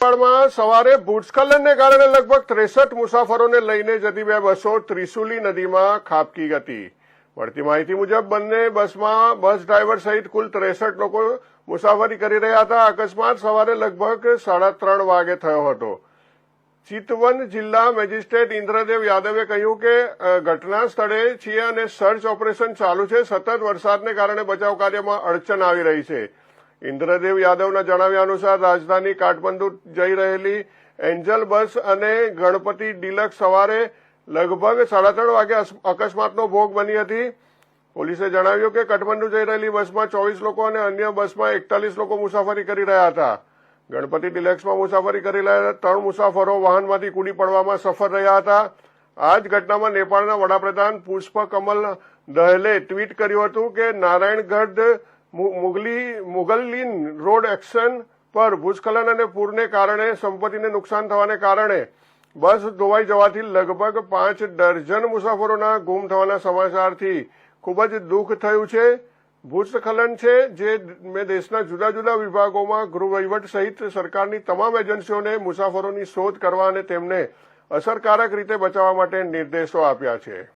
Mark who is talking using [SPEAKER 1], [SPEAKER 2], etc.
[SPEAKER 1] માં સવારે ભૂસ્ખલનને કારણે લગભગ ત્રેસઠ મુસાફરોને લઈને જતી બે બસો ત્રિશુલી નદીમાં ખાબકી હતી મળતી માહિતી મુજબ બંને બસમાં બસ ડ્રાઈવર સહિત કુલ ત્રેસઠ લોકો મુસાફરી કરી રહ્યા હતા. અકસ્માત સવારે લગભગ સાડા ત્રણ વાગે થયો હતો. ચિતવન જિલ્લા મેજિસ્ટ્રેટ ઇન્દ્રદેવ યાદવે કહ્યું કે ઘટના સ્થળે છીએ અને સર્ચ ઓપરેશન ચાલુ છે. સતત વરસાદને કારણે બચાવ કાર્યમાં અડચણ આવી રહી છે. ઇન્દ્રદેવ યાદવના જણાવ્યા અનુસાર રાજધાની કાઠમંડુ જઈ રહેલી એન્જલ બસ અને ગણપતિ ડિલક્સ સવારે લગભગ સાડા ત્રણ વાગે અકસ્માતનો ભોગ બની હતી. પોલીસે જણાવ્યું કે કાઠમંડુ જઈ રહેલી બસમાં ચોવીસ લોકો અને અન્ય બસમાં એકતાલીસ લોકો મુસાફરી કરી રહ્યા હતા. ગણપતિ ડિલેક્સમાં મુસાફરી કરી રહેલા ત્રણ મુસાફરો વાહનમાંથી કૂદી પડવામાં સફળ રહ્યા હતા. આ જ ઘટનામાં નેપાળના વડાપ્રધાન પુષ્પકમલ દહેલે ટ્વીટ કર્યું હતું કે નારાયણગઢ મુગલી મુગલિન રોડ એક્શન પર ભૂસ્ખલન અને પૂરને કારણે, સંપત્તિને નુકસાન થવાને કારણે બસ ધોવાઈ જવાથી લગભગ પાંચ ડર્જન મુસાફરોના ગુમ થવાના સમાચારથી ખૂબ જ દુઃખ થયું છે. ભૂસ્ખલન છે જે મેં દેશના જુદા જુદા વિભાગોમાં ગૃહ વહીવટ સહિત સરકારની તમામ એજન્સીઓને મુસાફરોની શોધ કરવા અને તેમને અસરકારક રીતે બચાવવા માટે નિર્દેશો આપ્યા છે.